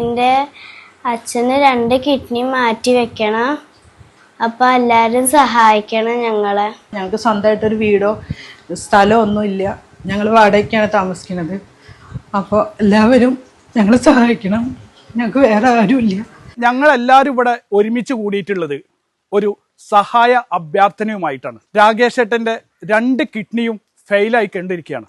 എന്റെ അച്ഛന് രണ്ട് കിഡ്നി മാറ്റി വെക്കണം. അപ്പോൾ എല്ലാവരും സഹായിക്കണം ഞങ്ങളെ. ഞങ്ങൾക്ക് സ്വന്തമായിട്ടൊരു വീടോ സ്ഥലമോ ഒന്നുമില്ല ഞങ്ങൾ വാടകയ്ക്കാണ് താമസിക്കുന്നത്. അപ്പോൾ എല്ലാവരും ഞങ്ങളെ സഹായിക്കണം. ഞങ്ങൾക്ക് വേറെ ആരുമില്ല ഞങ്ങളെല്ലാവരും ഇവിടെ ഒരുമിച്ച് കൂടിയിട്ടുള്ളത് ഒരു സഹായ അഭ്യർത്ഥനയുമായിട്ടാണ്. രാകേഷ് ഏട്ടന്റെ രണ്ട് കിഡ്നിയും ഫെയിലായി കണ്ടിരിക്കുകയാണ്.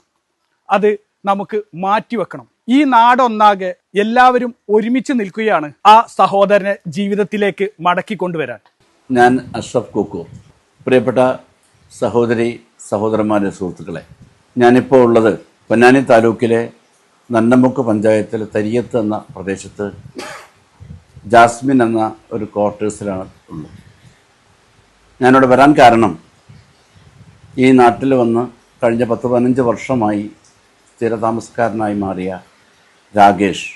അത് നമുക്ക് മാറ്റിവെക്കണം ഈ നാടൊന്നാകെ എല്ലാവരും ഒരുമിച്ച് നിൽക്കുകയാണ് ആ സഹോദരനെ ജീവിതത്തിലേക്ക് മടക്കി കൊണ്ടുവരാൻ. ഞാൻ അഷ്റഫ് കുക്കു. പ്രിയപ്പെട്ട സഹോദരി സഹോദരന്മാരെ സുഹൃത്തുക്കളെ ഞാനിപ്പോൾ ഉള്ളത് പൊന്നാനി താലൂക്കിലെ നന്നമുക്ക് പഞ്ചായത്തിലെ തരിയത്ത് എന്ന പ്രദേശത്ത് ജാസ്മിൻ എന്ന ഒരു ക്വാർട്ടേഴ്സിലാണ് ഉള്ളത്. ഞാനിവിടെ വരാൻ കാരണം ഈ നാട്ടിൽ വന്ന് കഴിഞ്ഞ പത്ത് പതിനഞ്ച് വർഷമായി സ്ഥിരതാമസക്കാരനായി മാറിയ രാകേഷ്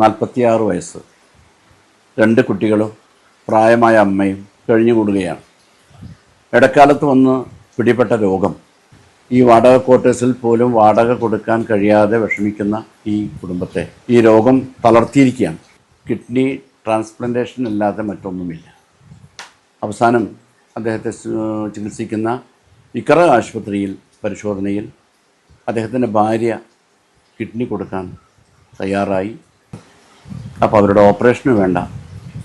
നാൽപ്പത്തിയാറ് വയസ്സ്. രണ്ട് കുട്ടികളും പ്രായമായ അമ്മയും കഴിഞ്ഞുകൂടുകയാണ്. ഇടക്കാലത്ത് വന്ന് പിടിപെട്ട രോഗം. ഈ വാടക ക്വാർട്ടേഴ്സിൽ പോലും വാടക കൊടുക്കാൻ കഴിയാതെ വിഷമിക്കുന്ന ഈ കുടുംബത്തെ. ഈ രോഗം തളർത്തിയിരിക്കുകയാണ്. കിഡ്നി ട്രാൻസ്പ്ലാന്റേഷൻ അല്ലാതെ മറ്റൊന്നുമില്ല. അവസാനം അദ്ദേഹത്തെ ചികിത്സിക്കുന്ന ഇക്കറ ആശുപത്രിയിൽ പരിശോധനയിൽ അദ്ദേഹത്തിന്റെ ഭാര്യ കിഡ്നി കൊടുക്കാൻ തയ്യാറായി. അപ്പോൾ അവരുടെ ഓപ്പറേഷന് വേണ്ട.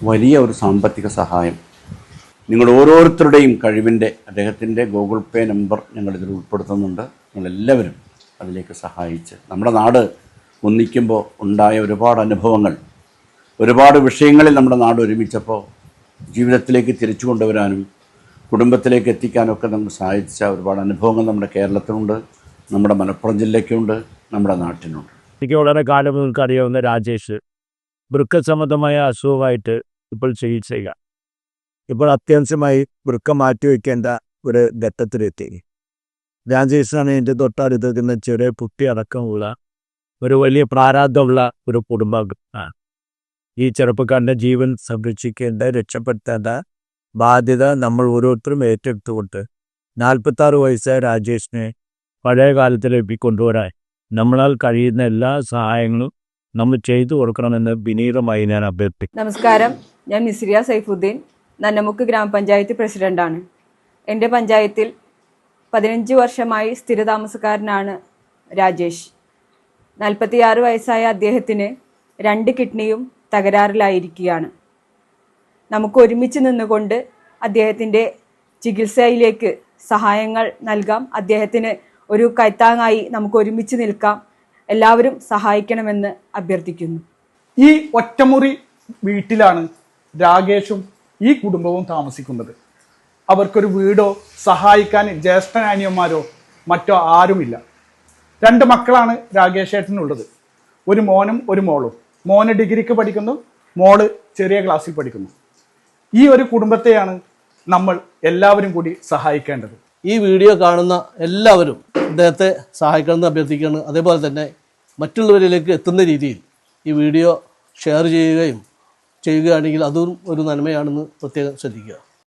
വലിയ ഒരു സാമ്പത്തിക സഹായം. നിങ്ങൾ ഓരോരുത്തരുടെയും കഴിവിന്റെ അദ്ദേഹത്തിന്റെ ഗൂഗിൾ പേ നമ്പർ ഞങ്ങളിതിൽ ഉൾപ്പെടുത്തുന്നുണ്ട്. നിങ്ങളെല്ലാവരും അതിലേക്ക് സഹായിച്ച്. നമ്മുടെ നാട് ഒന്നിക്കുമ്പോൾ ഉണ്ടായ ഒരുപാട് അനുഭവങ്ങൾ ഒരുപാട് വിഷയങ്ങളിൽ നമ്മുടെ നാട് ഒരുമിച്ചപ്പോൾ ജീവിതത്തിലേക്ക് തിരിച്ചു കൊണ്ടുവരാനും കുടുംബത്തിലേക്ക് എത്തിക്കാനൊക്കെ നമുക്ക് സഹായിച്ച ഒരുപാട് അനുഭവങ്ങൾ നമ്മുടെ കേരളത്തിലുണ്ട്. നമ്മുടെ മലപ്പുറം ജില്ലയ്ക്കുണ്ട് നമ്മുടെ നാട്ടിനുണ്ട്. എനിക്ക് വളരെ കാലം നിങ്ങൾക്ക് അറിയാവുന്ന രാജേഷ് വൃക്ക സംബന്ധമായ അസുഖമായിട്ട് ഇപ്പോൾ ചികിത്സയില്ല. ഇപ്പോൾ അത്യാവശ്യമായി വൃക്ക മാറ്റിവെക്കേണ്ട ഒരു ഘട്ടത്തിലെത്തി. രാജേഷാണ് എന്റെ തൊട്ടടുത്ത് നിൽക്കുന്ന ചെറിയ കുട്ടി അടക്കമുള്ള ഒരു വലിയ പ്രാരാബ്ധമുള്ള ഒരു കുടുംബം. ആണ് ഈ ചെറുപ്പക്കാരന്റെ ജീവൻ സംരക്ഷിക്കേണ്ട രക്ഷപ്പെടുത്തേണ്ട ബാധ്യത നമ്മൾ ഓരോരുത്തരും ഏറ്റെടുത്തുകൊണ്ട് നാൽപ്പത്താറ് വയസ്സായ രാജേഷിനെ പഴയ കാലത്തിലേക്ക് കൊണ്ടുവരാൻ നമ്മളാൽ കഴിയുന്ന എല്ലാ സഹായങ്ങളും നമ്മൾ ചെയ്തു കൊടുക്കണമെന്ന് വിനീതമായി ഞാൻ അഭ്യർത്ഥിക്കും നമസ്കാരം. ഞാൻ മിസ്രിയ സൈഫുദ്ദീൻ നന്നമുക്ക് ഗ്രാമപഞ്ചായത്ത് പ്രസിഡന്റാണ്. എന്റെ പഞ്ചായത്തിൽ പതിനഞ്ച് വർഷമായി സ്ഥിരതാമസക്കാരനാണ് രാജേഷ്. നാൽപ്പത്തിയാറ് വയസ്സായ അദ്ദേഹത്തിന് രണ്ട് കിഡ്നിയും തകരാറിലായിരിക്കുകയാണ്. നമുക്ക് ഒരുമിച്ച് നിന്നുകൊണ്ട് അദ്ദേഹത്തിന്റെ ചികിത്സയിലേക്ക് സഹായങ്ങൾ നൽകാം. അദ്ദേഹത്തിന് ഒരു കൈത്താങ്ങായി നമുക്ക് ഒരുമിച്ച് നിൽക്കാം. എല്ലാവരും സഹായിക്കണമെന്ന് അഭ്യർത്ഥിക്കുന്നു. ഈ ഒറ്റമുറി വീട്ടിലാണ് രാകേഷും ഈ കുടുംബവും താമസിക്കുന്നത്. അവർക്കൊരു വീടോ സഹായിക്കാൻ ജ്യേഷ്ഠനാനിയന്മാരോ മറ്റോ ആരുമില്ല. രണ്ട് മക്കളാണ് രാകേഷ് ഏട്ടനുള്ളത് ഒരു മോനും ഒരു മോളും. മോന് ഡിഗ്രിക്ക് പഠിക്കുന്നു മോൾ ചെറിയ ക്ലാസ്സിൽ പഠിക്കുന്നു. ഈ ഒരു കുടുംബത്തെയാണ് നമ്മൾ എല്ലാവരും കൂടി സഹായിക്കേണ്ടത്. ഈ വീഡിയോ കാണുന്ന എല്ലാവരും ഇദ്ദേഹത്തെ സഹായിക്കണമെന്ന് അഭ്യർത്ഥിക്കുകയാണ്. അതേപോലെ തന്നെ മറ്റുള്ളവരിലേക്ക് എത്തുന്ന രീതിയിൽ ഈ വീഡിയോ ഷെയർ ചെയ്യുകയും ചെയ്യുകയാണെങ്കിൽ അതും ഒരു നന്മയാണെന്ന് പ്രത്യേകം ശ്രദ്ധിക്കുക.